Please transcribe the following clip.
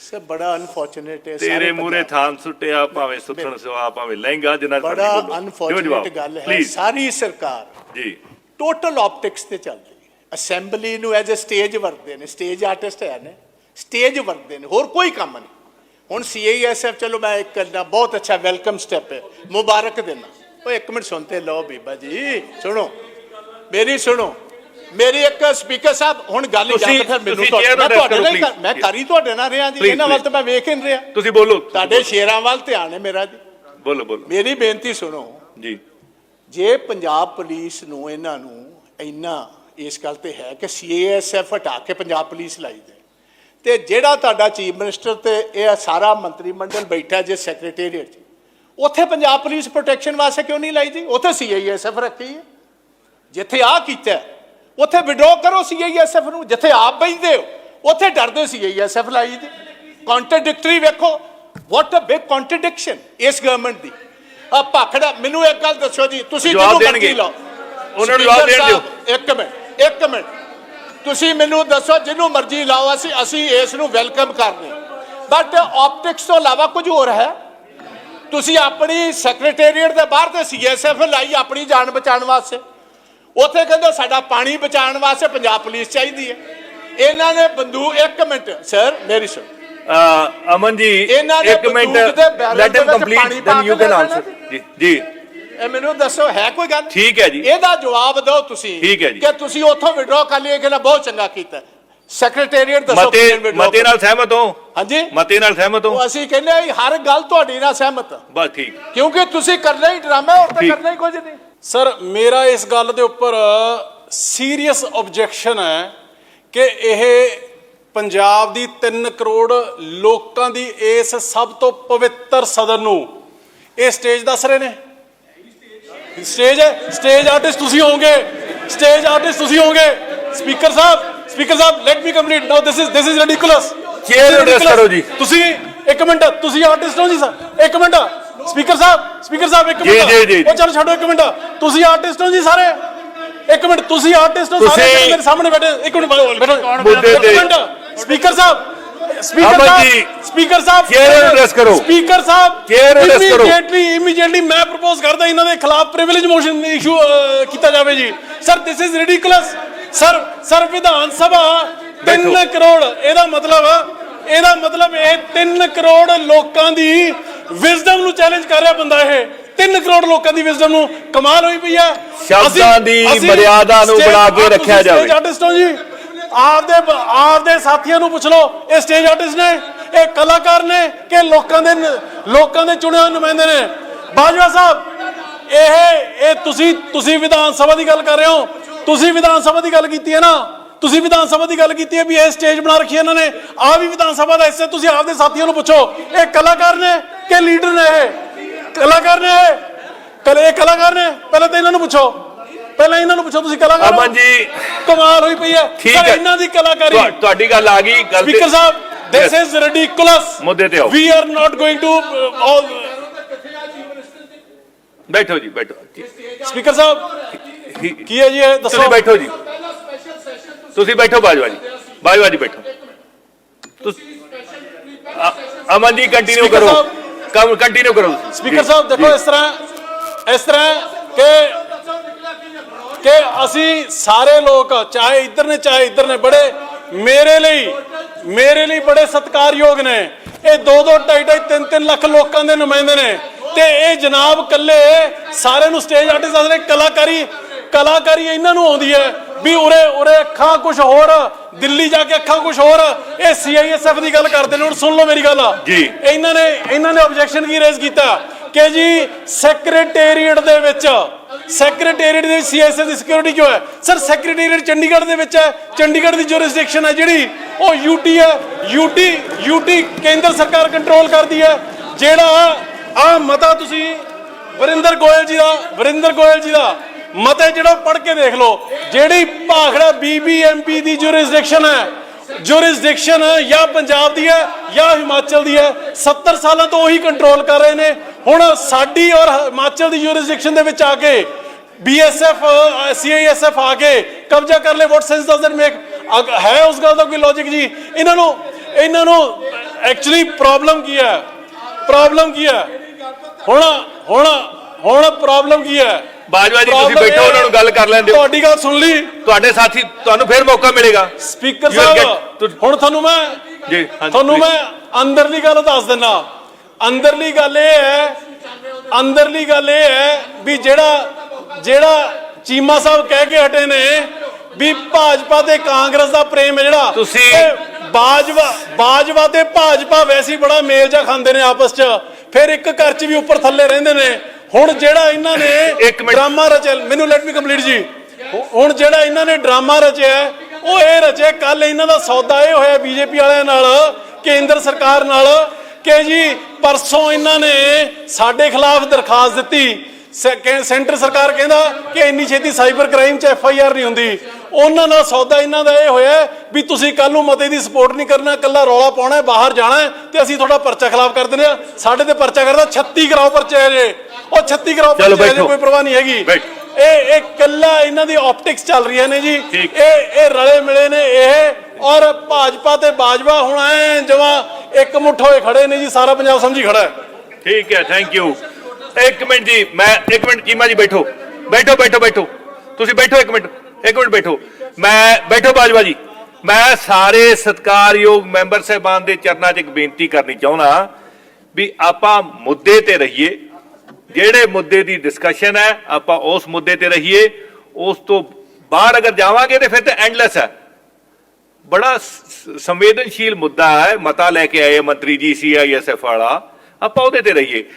ਸੇ ਬੜਾ ਅਨਫੋਰਚੂਨੇਟ ਹੈ ਸਾਰੇ ਤੇਰੇ ਮੂਰੇ ਥਾਨ ਸੁੱਟਿਆ ਭਾਵੇਂ ਸੁੱਥਣ ਸਵਾ ਭਾਵੇਂ ਲਹਿੰਗਾ ਜਿੰਨਾ ਬੜਾ ਅਨਫੋਰਚੂਨੇਟ ਗੱਲ ਹੈ ਸਾਰੀ ਸਰਕਾਰ ਜੀ। ਟੋਟਲ ਆਪਟਿਕਸ ਤੇ ਚੱਲਦੀ ਹੈ। ਅਸੈਂਬਲੀ ਨੂੰ ਐਜ਼ ਅ ਸਟੇਜ ਵਰਤਦੇ ਨੇ ਸਟੇਜ ਆਰਟਿਸਟ ਹੈ ਨੇ ਸਟੇਜ ਵਰਤਦੇ ਨੇ ਹੋਰ ਕੋਈ ਕੰਮ ਨਹੀਂ। ਹੁਣ ਸੀਆਈਐਸਐਫ ਚਲੋ ਮੈਂ ਇੱਕ ਕਰਨਾ ਬਹੁਤ ਅੱਛਾ ਵੈਲਕਮ ਸਟੈਪ ਹੈ ਮੁਬਾਰਕ ਦੇਣਾ। ਉਹ ਇੱਕ ਮਿੰਟ ਸੁਣਤੇ ਲਓ ਬੀਬਾ ਜੀ ਸੁਣੋ। ਮੇਰੀ ਸੁਣੋ ਮੇਰੀ ਇੱਕ ਸਪੀਕਰ ਸਾਹਿਬ ਹੁਣ ਗੱਲ ਜਾਂ ਫਿਰ ਮੈਨੂੰ ਤੁਹਾਡੇ ਨਾਲ. ਮੈਂ ਕਰੀ ਤੁਹਾਡੇ ਨਾਲ ਰਿਹਾ ਜੀ ਇਹਨਾਂ ਵੱਲ. ਤਾਂ ਮੈਂ ਵੇਖ ਹੀ ਨਹੀਂ ਰਿਹਾ। ਤੁਸੀਂ ਬੋਲੋ ਤੁਹਾਡੇ ਸ਼ੇਰਾਂ ਵੱਲ ਧਿਆਨ ਹੈ ਮੇਰਾ ਜੀ। ਬੋਲੋ ਬੋਲੋ। ਮੇਰੀ ਬੇਨਤੀ ਸੁਣੋ। ਜੀ। ਜੇ ਪੰਜਾਬ ਪੁਲਿਸ ਨੂੰ ਇਹਨਾਂ ਨੂੰ ਇੰਨਾ ਇਸ ਗੱਲ ਤੇ ਹੈ ਕਿ ਸੀਏਐਸਐਫ ਹਟਾ ਕੇ ਪੰਜਾਬ ਪੁਲਿਸ ਲਾਈ ਦੇ ਤੇ ਜਿਹੜਾ ਤੁਹਾਡਾ ਚੀਫ ਮਿਨਿਸਟਰ ਤੇ ਇਹ ਸਾਰਾ ਮੰਤਰੀ ਮੰਡਲ ਬੈਠਾ ਜੇ ਸੈਕਟਰੀਏਟ ਉੱਥੇ ਪੰਜਾਬ ਪੁਲਿਸ ਪ੍ਰੋਟੈਕਸ਼ਨ ਵਾਸਤੇ ਕਿਉਂ ਨਹੀਂ ਲਾਈ ਜੀ? ਉੱਥੇ ਸੀਆਈਐਸਐਫ ਰੱਖੀ ਹੈ। ਜਿੱਥੇ ਆ ਕੀਤਾ ਉੱਥੇ ਵਿਡਰੋ ਕਰੋ ਸੀਆਈਐਸਐਫ ਨੂੰ ਜਿੱਥੇ ਆਪ ਬੈਠਦੇ ਹੋ। ਉੱਥੇ ਡਰਦੇ ਸੀਆਈਐਸਐਫ ਲਾਈ ਜੀ ਕੰਟਰਡਿਕਟਰੀ ਵੇਖੋ। ਵਾਟ ਅ ਬਿਗ ਕੰਟਰਡਿਕਸ਼ਨ ਇਸ ਗਵਰਨਮੈਂਟ ਦੀ। ਆ ਭਾਖੜਾ ਮੈਨੂੰ ਇੱਕ ਗੱਲ ਦੱਸੋ ਜੀ ਤੁਸੀਂ ਜਿਹਨੂੰ। ਮਰਜ਼ੀ ਲਾਓ। ਉਹਨਾਂ ਨੂੰ ਜਵਾਬ ਦੇਣ ਦਿਓ। ਇੱਕ ਮਿੰਟ ਇੱਕ ਮਿੰਟ। ਤੁਸੀਂ ਮੈਨੂੰ ਦੱਸੋ ਜਿਹਨੂੰ ਮਰਜ਼ੀ ਲਾਓ ਅਸੀਂ ਅਸੀਂ ਇਸ ਨੂੰ ਵੈਲਕਮ ਕਰਦੇ ਬਟ ਆਪਟਿਕਸ ਤੋਂ ਇਲਾਵਾ ਕੁਝ ਹੋਰ ਹੈ। ਤੁਸੀਂ ਆਪਣੀ ਸੈਕਟਰੀਏਟ ਦੇ ਬਾਹਰ ਤੇ ਸੀਐਸਐਫ ਲਾਈ ਆਪਣੀ ਜਾਨ ਬਚਾਉਣ ਵਾਸਤੇ। ਉੱਥੇ ਕਹਿੰਦੇ ਸਾਡਾ ਪਾਣੀ ਬਚਾਉਣ ਵਾਸਤੇ ਪੰਜਾਬ ਪੁਲਿਸ ਚਾਹੀਦੀ ਹੈ। ਇਹਨਾਂ ਨੇ ਬੰਦੂਕ ਇੱਕ ਮਿੰਟ ਸਰ ਮੇਰੀ ਸੁਣ। ਅਮਨ ਜੀ ਇੱਕ minute let him complete then you can answer ਜੀ ਜੀ। ਇਹ ਮੈਨੂੰ ਦੱਸੋ ਹੈ ਕੋਈ ਗੱਲ? ਠੀਕ ਹੈ ਜੀ। ਇਹਦਾ ਜਵਾਬ ਦਿਓ ਤੁਸੀਂ ਠੀਕ ਹੈ ਜੀ। ਕਿ ਤੁਸੀਂ ਉੱਥੋਂ ਵਿਡਰੋ ਕਰ ਲਿਆ ਕਿ ਨਾ ਬਹੁਤ ਚੰਗਾ ਕੀਤਾ। ਸੈਕਟਰੀਏਟ ਦੱਸੋ ਮਤੇ ਮਤੇ ਨਾਲ ਸਹਿਮਤ ਹੋ? ਹਾਂਜੀ। ਮਤੇ ਨਾਲ ਸਹਿਮਤ ਹੋ? ਅਸੀਂ ਕਹਿੰਦੇ ਹਰ ਗੱਲ ਤੁਹਾਡੀ ਨਾਲ ਸਹਿਮਤ। ਬਸ ਠੀਕ। ਕਿਉਂਕਿ ਤੁਸੀਂ ਕਰਨਾ ਹੀ ਡਰਾਮਾ ਹੋਰ ਤਾਂ। ਕਰਨਾ ਹੀ ਕੁਝ ਨਹੀਂ। ਸਰ ਮੇਰਾ ਇਸ ਗੱਲ ਦੇ ਉੱਪਰ ਸੀਰੀਅਸ ਆਬਜੈਕਸ਼ਨ ਹੈ ਕਿ ਇਹ ਪੰਜਾਬ ਦੀ 3 ਕਰੋੜ ਲੋਕਾਂ ਦੀ ਇਸ ਸਭ ਤੋਂ ਪਵਿੱਤਰ ਸਦਨ ਨੂੰ ਇਹ ਸਟੇਜ ਦੱਸ ਰਹੇ ਨੇ? ਸਟੇਜ ਹੈ? ਸਟੇਜ ਆਰਟਿਸਟ ਤੁਸੀਂ ਹੋਵੋਗੇ। ਸਟੇਜ ਆਰਟਿਸਟ ਤੁਸੀਂ ਹੋਵੋਗੇ। ਸਪੀਕਰ ਸਾਹਿਬ speaker Sahib let me complete now this is this is ridiculous ਕਰੋ ਜੀ। ਤੁਸੀਂ ਇੱਕ ਮਿੰਟ ਤੁਸੀਂ ਆਰਟਿਸਟ ਹੋ ਜੀ ਸਰ ਇੱਕ ਮਿੰਟ। ਸਪੀਕਰ ਸਾਹਿਬ ਸਪੀਕਰ ਸਾਹਿਬ ਇੱਕ ਮਿੰਟ। ਜੀ, ਜੀ, ਉਹ ਚਲੋ ਛੱਡੋ ਇੱਕ ਮਿੰਟ। ਤੁਸੀਂ ਆਰਟਿਸਟ ਹੋ ਜੀ ਸਾਰੇ। ਇੱਕ ਮਿੰਟ ਤੁਸੀਂ ਆਰਟਿਸਟ ਹੋ ਸਾਰੇ ਤੁਸੀਂ- ਮੇਰੇ ਸਾਹਮਣੇ ਬੈਠੇ। ਇੱਕ ਮਿੰਟ ਬੈਠੋ ਮੁੱਦੇ ਇੱਕ ਮਿੰਟ। ਸਪੀਕਰ ਸਾਹਿਬ ਸਪੀਕਰ ਅਮਨ ਸਾਹਿਬ ਜੀ, ਸਪੀਕਰ ਸਾਹਿਬ chair address ਕਰੋ। ਸਪੀਕਰ ਸਾਹਿਬ Chair address ਕਰੋ। ਇਮੀਡੀਏਟਲੀ ਇਮੀਡੀਏਟਲੀ ਮੈਂ ਪ੍ਰਪੋਜ਼ ਕਰਦਾ ਇਹਨਾਂ ਦੇ ਖਿਲਾਫ ਪ੍ਰਿਵਿਲੇਜ ਮੋਸ਼ਨ ਇਸ਼ੂ ਕੀਤਾ ਜਾਵੇ ਜੀ। Sir this is ridiculous sir sir Vidhan Sabha 3 ਬੈਠੋ। ਕਰੋੜ। ਇਹਦਾ ਮਤਲਬ ਇਹਦਾ ਮਤਲਬ ਇਹ 3 ਕਰੋੜ ਲੋਕਾਂ ਦੀ ਵਿਜ਼ਡਮ ਨੂੰ ਚੈਲੰਜ ਕਰ ਰਿਹਾ ਬੰਦਾ ਇਹ। 3 ਕਰੋੜ ਲੋਕਾਂ ਦੀ ਵਿਜ਼ਡਮ ਨੂੰ ਕਮਾਲ ਹੋਈ ਪਈ ਹੈ। ਸ਼ਬਦਾਂ ਦੀ ਮਰਿਆਦਾ ਨੂੰ ਬਣਾ ਕੇ ਰੱਖਿਆ ਜਾਵੇ। stage artist ਹੋ ਜੀ। ਆਪਦੇ ਆਪਦੇ ਸਾਥੀਆਂ ਨੂੰ ਪੁੱਛ ਲਓ ਇਹ ਸਟੇਜ ਆਰਟਿਸਟ ਨੇ ਇਹ ਕਲਾਕਾਰ ਨੇ ਕਿ ਲੋਕਾਂ ਦੇ ਲੋਕਾਂ ਦੇ ਚੁਣੇ ਹੋਏ ਨੁਮਾਇੰਦੇ ਨੇ? ਬਾਜਵਾ ਸਾਹਿਬ ਇਹ ਇਹ ਤੁਸੀਂ ਤੁਸੀਂ ਵਿਧਾਨ ਸਭਾ ਦੀ ਗੱਲ ਕਰ ਰਹੇ ਹੋ। ਤੁਸੀਂ ਵਿਧਾਨ ਸਭਾ ਦੀ ਗੱਲ ਕੀਤੀ ਹੈ ਨਾ? ਤੁਸੀਂ ਵਿਧਾਨ ਸਭਾ ਦੀ ਗੱਲ ਕੀਤੀ ਹੈ ਵੀ ਇਹ ਸਟੇਜ ਬਣਾ ਰੱਖੀ ਇਹਨਾਂ ਨੇ। ਆ ਵੀ ਵਿਧਾਨ ਸਭਾ ਦਾ ਹਿੱਸਾ ਤੁਸੀਂ ਆਪਦੇ ਸਾਥੀਆਂ ਨੂੰ ਪੁੱਛੋ ਇਹ ਕਲਾਕਾਰ ਨੇ ਕਿ ਲੀਡਰ ਨੇ ਇਹ? ਕਲਾਕਾਰ ਨੇ ਇਹ? ਕਲੇ ਇਹ ਕਲਾਕਾਰ ਨੇ? ਪਹਿਲਾਂ ਤਾਂ ਇਹਨਾਂ ਨੂੰ ਪੁੱਛੋ। ਪਹਿਲਾਂ ਇਹਨਾਂ ਨੂੰ ਪੁੱਛੋ ਤੁਸੀਂ ਕਲਾਕਾਰ ਹੋ? ਅਮਨ ਜੀ। ਕਮਾਲ ਹੋਈ ਪਈ ਹੈ। ਠੀਕ ਹੈ। ਇਹਨਾਂ ਦੀ ਕਲਾਕਾਰੀ। ਤੁਹਾ- ਤੁਹਾਡੀ ਗੱਲ ਆ ਗਈ ਗੱਲ ਤੇ- ਸਪੀਕਰ ਸਾਹਿਬ ਦਿਸ Yes. ਇਜ਼ ਰਿਡੀਕੁਲਸ ਮੁੱਦੇ ਤੇ ਆਓ। We are not going to all ਬੈਠੋ ਜੀ ਬੈਠੋ। ਸਪੀਕਰ ਸਾਹਿਬ ਠੀਕ- ਕੀ ਹੈ ਜੀ ਇਹ? ਦੱਸੋ। ਤੁਸੀਂ ਬੈਠੋ ਜੀ। ਤੁਸੀਂ ਬੈਠੋ ਬਾਜਵਾ ਜੀ। ਬਾਜਵਾ ਜੀ ਬੈਠੋ। ਤੁਸੀਂ ਅ- ਅਮਨ ਜੀ ਕੰਟੀਨਿਊ Speaker ਕਰੋ। ਸਾਹਿਬ। ਕੰਮ ਕੰਟੀਨਿਊ ਕਰੋ। ਸਪੀਕਰ ਸਾਹਿਬ, ਦੇਖੋ ਇਸ ਤਰ੍ਹਾਂ ਇਸ ਤਰ੍ਹਾਂ ਕਿ ਕਿ ਅਸੀਂ ਸਾਰੇ ਲੋਕ, ਚਾਹੇ ਇੱਧਰ ਨੇ, ਚਾਹੇ ਇੱਧਰ ਨੇ, ਬੜੇ ਮੇਰੇ ਲਈ ਮੇਰੇ ਲਈ ਬੜੇ ਸਤਿਕਾਰਯੋਗ ਨੇ। ਇਹ 2 2 2.5 2.5 3 3 ਲੱਖ ਲੋਕਾਂ ਦੇ ਨੁਮਾਇੰਦੇ ਨੇ। ਤੇ ਇਹ ਜਨਾਬ ਕੱਲੇ ਸਾਰਿਆਂ ਨੂੰ ਸਟੇਜ ਆਰਟਿਸਟ ਦੱਸ ਰਹੇ ਕਲਾਕਾਰੀ ਕਲਾਕਾਰੀ ਇਹਨਾਂ ਨੂੰ ਆਉਂਦੀ ਹੈ। ਵੀ ਉਰੇ ਉਰੇ ਅੱਖਾਂ ਕੁਝ ਹੋਰ ਦਿੱਲੀ ਜਾ ਕੇ ਅੱਖਾਂ ਕੁਝ ਹੋਰ ਇਹ ਸੀਆਈਐਸਐਫ ਦੀ ਗੱਲ ਕਰਦੇ ਨੇ ਹੁਣ ਸੁਣ ਲਓ ਮੇਰੀ ਗੱਲ। ਜੀ। ਇਹਨਾਂ ਨੇ ਇਹਨਾਂ ਨੇ ਆਬਜੈਕਸ਼ਨ ਕੀ ਰੇਜ਼ ਕੀਤਾ? ਕਿ ਜੀ ਸੈਕਟਰੀਏਟ ਦੇ ਵਿੱਚ ਸੈਕਟਰੀਏਟ ਦੇ ਸੀਐਸਐਸ ਦੀ ਸਿਕਿਉਰਿਟੀ ਕਿਉਂ ਹੈ? ਸਰ ਸੈਕਟਰੀਏਟ ਚੰਡੀਗੜ੍ਹ ਦੇ ਵਿੱਚ ਹੈ। ਚੰਡੀਗੜ੍ਹ ਦੀ ਜੁਰਿਸਡਿਕਸ਼ਨ ਹੈ ਜਿਹੜੀ ਉਹ ਯੂਟੀ ਹੈ। ਯੂਟੀ ਯੂਟੀ ਕੇਂਦਰ ਸਰਕਾਰ ਕੰਟਰੋਲ ਕਰਦੀ ਹੈ। ਜਿਹੜਾ ਆ ਮਤਾ ਤੁਸੀਂ ਵਰਿੰਦਰ ਗੋਇਲ ਜੀ ਦਾ ਵਰਿੰਦਰ ਗੋਇਲ ਜੀ ਦਾ ਮਤੇ ਜਿਹੜਾ ਪੜ੍ਹ ਕੇ ਦੇਖ ਲਓ, ਜਿਹੜੀ ਭਾਖੜਾ ਬੀਬੀਐਮਪੀ ਦੀ ਜੁਰਿਸਡਿਕਸ਼ਨ ਹੈ ਜੁਰਿਸਡਿਕਸ਼ਨ ਜਾਂ ਪੰਜਾਬ ਦੀ ਹੈ ਜਾਂ ਹਿਮਾਚਲ ਦੀ ਹੈ 70 ਸਾਲਾਂ ਤੋਂ ਉਹੀ ਕੰਟਰੋਲ ਕਰ ਰਹੇ ਨੇ। ਹੁਣ ਸਾਡੀ ਔਰ ਹਿਮਾਚਲ ਦੀ ਜੁਰਿਸਡਿਕਸ਼ਨ ਦੇ ਵਿੱਚ ਆ ਕੇ ਬੀਐਸਐਫ ਸੀਆਈਐਸਐਫ ਆ ਕੇ ਕਬਜ਼ਾ ਕਰ ਲੈ what sense does that make ਹੈ ਉਸ ਗੱਲ ਦਾ ਕੋਈ ਲੌਜੀਕ ਜੀ? ਇਹਨਾਂ ਨੂੰ ਇਹਨਾਂ ਨੂੰ ਐਕਚੁਅਲੀ ਪ੍ਰੋਬਲਮ ਕੀ ਹੈ? ਪ੍ਰੋਬਲਮ ਕੀ ਹੈ? ਹੁਣ ਹੁਣ ਹੁਣ ਪ੍ਰੋਬਲਮ ਕੀ ਹੈ? ਬਾਜਵਾ ਜੀ ਤੁਸੀਂ ਬੈਠੋ ਉਹਨਾਂ ਨੂੰ ਗੱਲ ਕਰ ਲੈਣ ਦਿਓ। ਤੁਹਾਡੀ ਗੱਲ ਸੁਣ ਲਈ। ਤੁਹਾਡੇ ਸਾਥੀ ਤੁਹਾਨੂੰ ਫੇਰ ਮੌਕਾ ਮਿਲੇਗਾ। ਸਪੀਕਰ You ਸਾਹਿਬ get- ਹੁਣ ਤੁਹਾਨੂੰ ਮੈਂ ਜੀ, ਹਾਂਜੀ, ਤੁਹਾਨੂੰ please. ਮੈਂ ਅੰਦਰਲੀ ਗੱਲ ਦੱਸ ਦਿੰਨਾ। ਅੰਦਰਲੀ ਗੱਲ ਇਹ ਹੈ ਅੰਦਰਲੀ ਗੱਲ ਇਹ ਹੈ ਵੀ ਜਿਹੜਾ ਜਿਹੜਾ ਚੀਮਾ ਸਾਹਿਬ ਕਹਿ ਕੇ ਹਟੇ ਨੇ ਵੀ ਭਾਜਪਾ ਤੇ ਕਾਂਗਰਸ ਦਾ ਪ੍ਰੇਮ ਹੈ ਜਿਹੜਾ। ਤੁਸੀਂ- ਇਹ ਬਾਜਵਾ ਬਾਜਵਾ ਤੇ ਭਾਜਪਾ ਵੈਸੇ ਹੀ ਬੜਾ ਮੇਲ ਜਾ ਖਾਂਦੇ ਨੇ ਆਪਸ 'ਚ। ਫਿਰ ਇੱਕ ਘਰ 'ਚ ਵੀ ਉੱਪਰ ਥੱਲੇ ਰਹਿੰਦੇ ਨੇ। ਹੁਣ ਜਿਹੜਾ ਇਹਨਾਂ ਨੇ। ਡਰਾਮਾ ਰਚਿਆ ਮੈਨੂੰ ਲੈਟ ਮੀ ਕੰਪਲੀਟ ਜੀ। ਹੁਣ ਜਿਹੜਾ ਇਹਨਾਂ ਨੇ ਡਰਾਮਾ ਰਚਿਆ ਉਹ ਇਹ ਰਚਿਆ ਕੱਲ ਇਹਨਾਂ ਦਾ ਸੌਦਾ ਇਹ ਹੋਇਆ ਬੀਜੇਪੀ ਵਾਲਿਆਂ ਨਾਲ ਕੇਂਦਰ ਸਰਕਾਰ ਨਾਲ ਕਿ ਜੀ ਪਰਸੋਂ ਇਹਨਾਂ ਨੇ ਸਾਡੇ ਖਿਲਾਫ ਦਰਖਾਸਤ ਦਿੱਤੀ। ਸੈਂਟਰ ਸਰਕਾਰ ਕਹਿੰਦਾ ਕਿ ਇੰਨੀ ਛੇਤੀ ਸਾਈਬਰ ਕ੍ਰਾਈਮ 'ਚ ਐਫ ਆਈ ਆਰ ਨਹੀਂ ਹੁੰਦੀ। ਉਹਨਾਂ ਨਾਲ ਸੌਦਾ ਇਹਨਾਂ ਦਾ ਇਹ ਹੋਇਆ ਵੀ ਤੁਸੀਂ ਕੱਲ ਨੂੰ ਮਤੇ ਦੀ ਸਪੋਰਟ ਨਹੀਂ ਕਰਨਾ ਕੱਲਾ ਰੌਲਾ ਪਾਉਣਾ ਬਾਹਰ ਜਾਣਾ ਤੇ ਅਸੀਂ ਤੁਹਾਡਾ ਪਰਚਾ ਖਿਲਾਫ ਕਰ ਦਿੰਦੇ ਆ ਸਾਡੇ ਤੇ ਪਰਚਾ ਕਰਦਾ 36 ਕਰਾਓ ਪਰਚੇ ਜੇ। ਉਹ 36 ਕਰਾਓ ਚਲੋ ਪਰਚੇ ਜੇ। ਕੋਈ ਪਰਵਾਹ ਨਹੀਂ ਹੈਗੀ। ਇਹ ਇਹ ਕੱਲਾ ਇਹਨਾਂ ਦੀ ਆਪਟਿਕਸ ਚੱਲ ਰਹੀਆਂ ਨੇ ਜੀ। ਇਹ ਇਹ ਰਲੇ ਮਿਲੇ ਨੇ ਇਹ। ਔਰ ਭਾਜਪਾ ਤੇ ਬਾਜਵਾ ਹੁਣ ਐ ਜਮਾ ਇੱਕ ਮੁੱਠ ਹੋਏ ਖੜੇ ਨੇ ਜੀ ਸਾਰਾ ਪੰਜਾਬ ਸਮਝੀ ਖੜਾ ਹੈ। ਠੀਕ ਹੈ ਥੈਂਕ ਯੂ ਇੱਕ ਮਿੰਟ ਜੀ ਮੈਂ ਇੱਕ ਮਿੰਟ ਚੀਮਾ ਜੀ ਬੈਠੋ। ਬੈਠੋ ਬੈਠੋ ਬੈਠੋ। ਤੁਸੀਂ ਬੈਠੋ ਇੱਕ ਮਿੰਟ। ਇੱਕ ਮਿੰਟ ਬੈਠੋ। ਮੈਂ, ਬੈਠੋ ਬਾਜਵਾ ਜੀ। ਮੈਂ ਸਾਰੇ ਸਤਿਕਾਰਯੋਗ ਮੈਂਬਰ ਸਾਹਿਬਾਨ ਦੇ ਚਰਨਾਂ 'ਚ ਇੱਕ ਬੇਨਤੀ ਕਰਨੀ ਚਾਹੁੰਦਾ ਵੀ ਆਪਾਂ ਮੁੱਦੇ ਤੇ ਰਹੀਏ। ਜਿਹੜੇ ਮੁੱਦੇ ਦੀ ਡਿਸਕਸ਼ਨ ਹੈ, ਆਪਾਂ ਉਸ ਮੁੱਦੇ ਤੇ ਰਹੀਏ। ਉਸ ਤੋਂ ਬਾਹਰ ਅਗਰ ਜਾਵਾਂਗੇ ਤੇ ਫਿਰ ਤਾਂ ਐਂਡਲੈਸ ਹੈ। ਬੜਾ ਸੰਵੇਦਨਸ਼ੀਲ ਮੁੱਦਾ ਹੈ। ਮਤਾ ਲੈ ਕੇ ਆਏ ਮੰਤਰੀ ਜੀ ਸੀਆਈਐਸਐਫ ਵਾਲਾ। ਆਪਾਂ ਉਹਦੇ ਤੇ ਰਹੀਏ।